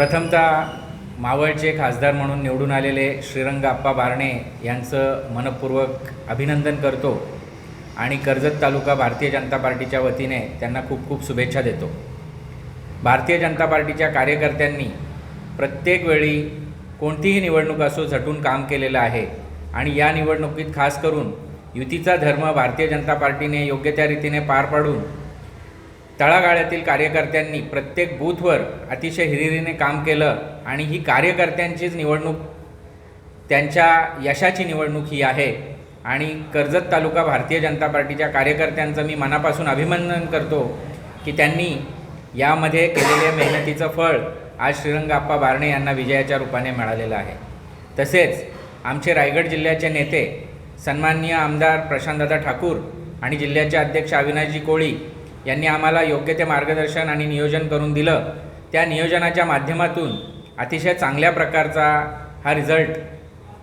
प्रथमतः मावळचे खासदार म्हणून निवडून आलेले श्रीरंग आप्पा बारणे यांचं मनपूर्वक अभिनंदन करतो आणि कर्जत तालुका भारतीय जनता पार्टीच्या वतीने त्यांना खूप खूप शुभेच्छा देतो. भारतीय जनता पार्टीच्या कार्यकर्त्यांनी प्रत्येक वेळी कोणतीही निवडणूक असो झटून काम केलेलं आहे आणि या निवडणुकीत खास करून युतीचा धर्म भारतीय जनता पार्टीने योग्य त्या रीतीने पार पाडून तळागाळ्यातील कार्यकर्त्यांनी प्रत्येक बूथवर अतिशय हिरिरीने काम केलं आणि ही कार्यकर्त्यांचीच निवडणूक त्यांच्या यशाची निवडणूक ही आहे. आणि कर्जत तालुका भारतीय जनता पार्टीच्या कार्यकर्त्यांचं मी मनापासून अभिनंदन करतो की त्यांनी यामध्ये केलेल्या मेहनतीचं फळ आज श्रीरंगाप्पा बारणे यांना विजयाच्या रूपाने मिळालेलं आहे. तसेच आमचे रायगड जिल्ह्याचे नेते सन्माननीय आमदार प्रशांतदादा ठाकूर आणि जिल्ह्याचे अध्यक्ष अविनाशजी कोळी यांनी आम्हाला योग्य ते मार्गदर्शन आणि नियोजन करून दिलं. त्या नियोजनाच्या माध्यमातून अतिशय चांगल्या प्रकारचा हा रिझल्ट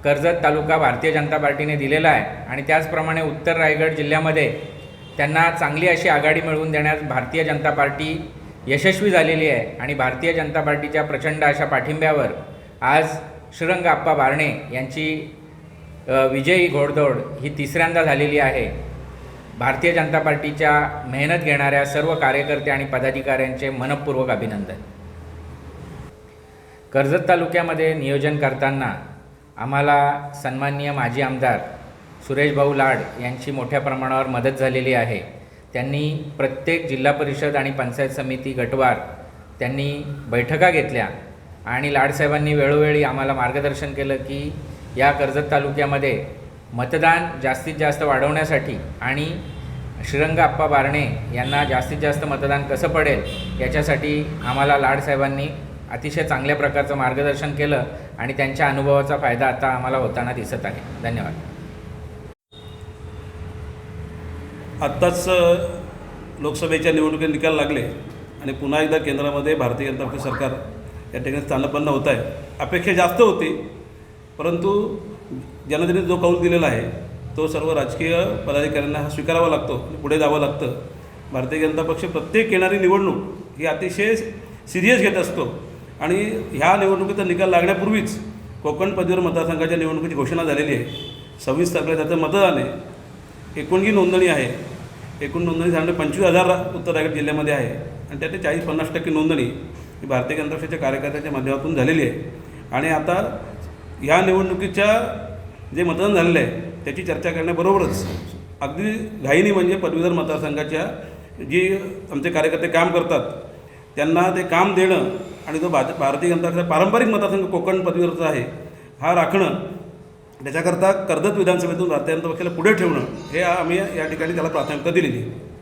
कर्जत तालुका भारतीय जनता पार्टीने दिलेला आहे. आणि त्याचप्रमाणे उत्तर रायगड जिल्ह्यामध्ये त्यांना चांगली अशी आघाडी मिळवून देण्यास भारतीय जनता पार्टी यशस्वी झालेली आहे. आणि भारतीय जनता पार्टीच्या प्रचंड अशा पाठिंब्यावर आज श्रीरंग आप्पा बारणे यांची विजयी घोडदौड ही तिसऱ्यांदा झालेली आहे. भारतीय जनता पार्टीच्या मेहनत घेणाऱ्या सर्व कार्यकर्ते आणि पदाधिकाऱ्यांचे मनपूर्वक अभिनंदन. कर्जत तालुक्यामध्ये नियोजन करताना आम्हाला सन्माननीय माजी आमदार सुरेश भाऊ लाड यांची मोठ्या प्रमाणावर मदत झालेली आहे. त्यांनी प्रत्येक जिल्हा परिषद आणि पंचायत समिती गटवार त्यांनी बैठका घेतल्या आणि लाडसाहेबांनी वेळोवेळी आम्हाला मार्गदर्शन केलं की या कर्जत तालुक्यामध्ये मतदान जास्तीत जास्त वाढवण्यासाठी आणि श्रीरंग आप्पा बारणे यांना जास्तीत जास्त मतदान कसं पडेल याच्यासाठी आम्हाला लाडसाहेबांनी अतिशय चांगल्या प्रकारचं मार्गदर्शन केलं आणि त्यांच्या अनुभवाचा फायदा आता आम्हाला होताना दिसत आहे. धन्यवाद. आत्ताच लोकसभेच्या निवडणुकीत निकाल लागले आणि पुन्हा एकदा केंद्रामध्ये भारतीय जनता पक्ष सरकार या ठिकाणी स्थानपन्न होत आहे. अपेक्षा जास्त होती परंतु ज्यांना त्यांनी जो कौल दिलेला आहे तो सर्व राजकीय पदाधिकाऱ्यांना हा स्वीकारावा लागतो आणि पुढे जावं लागतं. भारतीय जनता पक्ष प्रत्येक येणारी निवडणूक ही अतिशय सिरियस घेत असतो. आणि ह्या निवडणुकीचा निकाल लागण्यापूर्वीच कोकण पदवीधर मतदारसंघाच्या निवडणुकीची घोषणा झालेली आहे. सव्वीस तारखेला त्याचं मतदान आहे. एकूण ही नोंदणी आहे. एकूण नोंदणी साधारण पंचवीस हजार उत्तर रायगड जिल्ह्यामध्ये आहे. आणि त्यातली चाळीस पन्नास टक्के नोंदणी ही भारतीय जनता पक्षाच्या कार्यकर्त्यांच्या माध्यमातून झालेली आहे. आणि आता ह्या निवडणुकीच्या जे मतदान झालेलं आहे त्याची चर्चा करण्याबरोबरच अगदी घाईनी म्हणजे पदवीधर मतदारसंघाच्या जी आमचे कार्यकर्ते काम करतात त्यांना ते काम देणं आणि जो भाज भारतीय जनता पक्षाचा पारंपरिक मतदारसंघ कोकण पदवीधरचा आहे हा राखणं त्याच्याकरता कर्जत विधानसभेतून भारतीय जनता पक्षाला पुढे ठेवणं हे आम्ही या ठिकाणी त्याला प्राथमिकता दिलेली आहे.